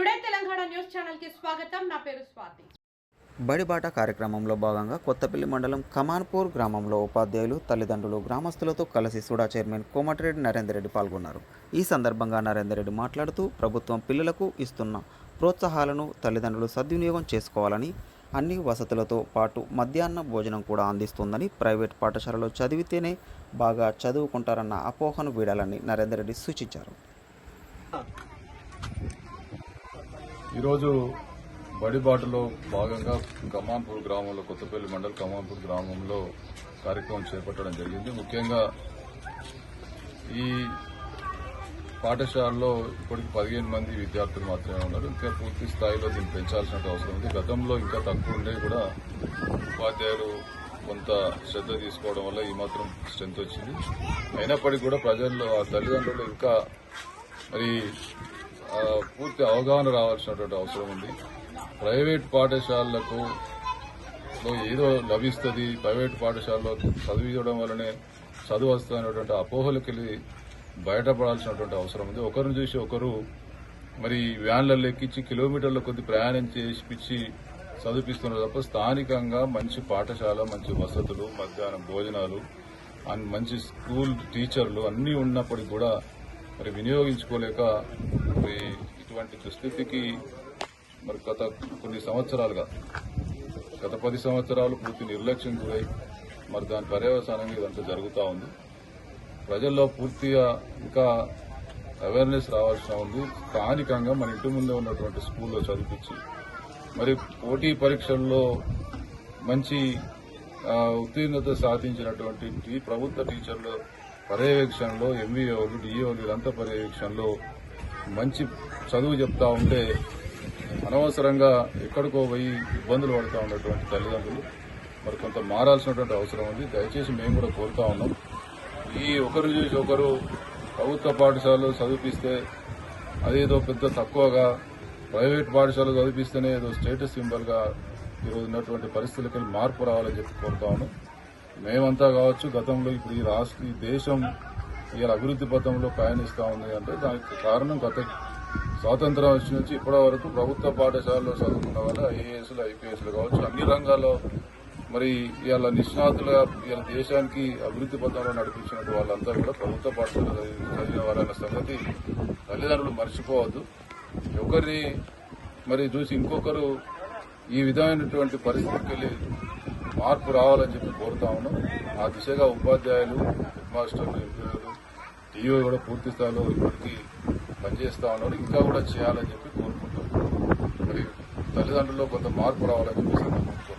Today Telangana news ఛానల్కి స్వాగతం. నా పేరు స్వాతి. బడిబాట కార్యక్రమంలో భాగంగా కొత్తపల్లి మండలం కమాన్పూర్ గ్రామంలో ఉపాధ్యాయులు తల్లిదండ్రులు గ్రామస్తులతో కలిసి సుడా చైర్మన్ కోమటిరెడ్డి నరేందర్ రెడ్డి పాల్గొన్నారు. ఈ సందర్భంగా నరేందర్ రెడ్డి మాట్లాడుతూ ప్రభుత్వం పిల్లలకు ఇస్తున్న ప్రోత్సాహాలను తల్లిదండ్రులు సద్వినియోగం చేసుకోవాలని అన్ని వసతులతో పాటు మధ్యాహ్న భోజనం కూడా అందిస్తుందని ప్రైవేట్ పాఠశాలలో చదివితేనే బాగా చదువుకుంటారన్న అపోహను వీడాలని నరేందర్ రెడ్డి సూచించారు. ఈరోజు బడిబాటలో భాగంగా కమాన్పూర్ గ్రామంలో కొత్తపల్లి మండల్ కమాన్పూర్ గ్రామంలో కార్యక్రమం చేపట్టడం జరిగింది. ముఖ్యంగా ఈ పాఠశాలలో ఇప్పటికి పదిహేను మంది విద్యార్థులు మాత్రమే ఉన్నారు. ఇంకా పూర్తి స్థాయిలో దీన్ని పెంచాల్సిన అవసరం ఉంది. గతంలో ఇంకా తక్కువ ఉండే కూడా ఉపాధ్యాయులు కొంత శ్రద్ధ తీసుకోవడం వల్ల ఈ మాత్రం స్ట్రెంత్ వచ్చింది. అయినప్పటికీ కూడా ప్రజల్లో ఆ తల్లిదండ్రులు ఇంకా మరి పూర్తి అవగాహన రావాల్సినటువంటి అవసరం ఉంది. ప్రైవేట్ పాఠశాలలకు ఏదో లభిస్తుంది ప్రైవేట్ పాఠశాలలో చదివించడం వల్లనే చదువు వస్తుందనేటువంటి అపోహలకు వెళ్ళి బయటపడాల్సినటువంటి అవసరం ఉంది. ఒకరిని చూసి ఒకరు మరి వ్యాన్లలో ఎక్కించి కిలోమీటర్ల కొద్ది ప్రయాణం చేసిపించి చదివిస్తున్నారు తప్ప స్థానికంగా మంచి పాఠశాల మంచి వసతులు మధ్యాహ్నం భోజనాలు అండ్ మంచి స్కూల్ టీచర్లు అన్నీ ఉన్నప్పటికీ కూడా మరి వినియోగించుకోలేక మరి ఇటువంటి దుస్థితికి మరి గత కొన్ని సంవత్సరాలుగా గత పది సంవత్సరాలు పూర్తి నిర్లక్ష్యం గురై మరి దాని పర్యవసానంగా ఇదంతా జరుగుతూ ఉంది. ప్రజల్లో పూర్తిగా ఇంకా అవేర్నెస్ రావాల్సిన ఉంది. స్థానికంగా మన ఇంటి ముందే ఉన్నటువంటి స్కూల్లో చదివించి మరి పోటీ పరీక్షల్లో మంచి ఉత్తీర్ణత సాధించినటువంటి ప్రభుత్వ టీచర్ల పర్యవేక్షణలో ఎంవీఓలు డిఈఓలు వీరంతా పర్యవేక్షణలో మంచి చదువు చెప్తా ఉంటే అనవసరంగా ఎక్కడికో పోయి ఇబ్బందులు పడుతూ ఉన్నటువంటి తల్లిదండ్రులు మరి కొంత మారాల్సినటువంటి అవసరం ఉంది. దయచేసి మేము కూడా కోరుతా ఉన్నాం. ఈ ఒకరు చూసి ఒకరు ప్రభుత్వ పాఠశాలలు చదివిపిస్తే అదేదో పెద్ద తక్కువగా ప్రైవేట్ పాఠశాలలు చదివిస్తేనే ఏదో స్టేటస్ సింబల్గా ఈరోజు ఉన్నటువంటి పరిస్థితులకి మార్పు రావాలని చెప్పి కోరుతా ఉన్నాం. మేమంతా కావచ్చు గతంలో ఇప్పుడు ఈ రాష్ట్ర ఈ దేశం ఇలా అభివృద్ధి పథంలో ప్రయాణిస్తూ ఉంది అంటే దానికి కారణం గత స్వాతంత్రం వచ్చి నుంచి ఇప్పటి వరకు ప్రభుత్వ పాఠశాలలో చదువుకున్న వాళ్ళు ఐఏఎస్లు ఐపీఎస్లు కావచ్చు అన్ని రంగాల్లో మరి ఇవాళ నిష్ణాతులుగా ఇవాళ దేశానికి అభివృద్ధి పథంలో నడిపించినట్టు వాళ్ళంతా కూడా ప్రభుత్వ పాఠశాలలో చదివిన వారన్న సంగతి తల్లిదండ్రులు మర్చిపోవద్దు. ఒకరిని మరి చూసి ఇంకొకరు ఈ విధమైనటువంటి పరిస్థితికి వెళ్ళి మార్పు రావాలని చెప్పి కోరుతా ఉన్నాం. ఆ దిశగా ఉపాధ్యాయులు హెడ్ మాస్టర్లు ఎంపీలు కూడా పూర్తి స్థాయిలో ఇప్పటికీ పనిచేస్తా ఉన్నారు ఇంకా కూడా చేయాలని చెప్పి కోరుకుంటున్నాం. మరి తల్లిదండ్రుల్లో కొంత మార్పు రావాలని చెప్పి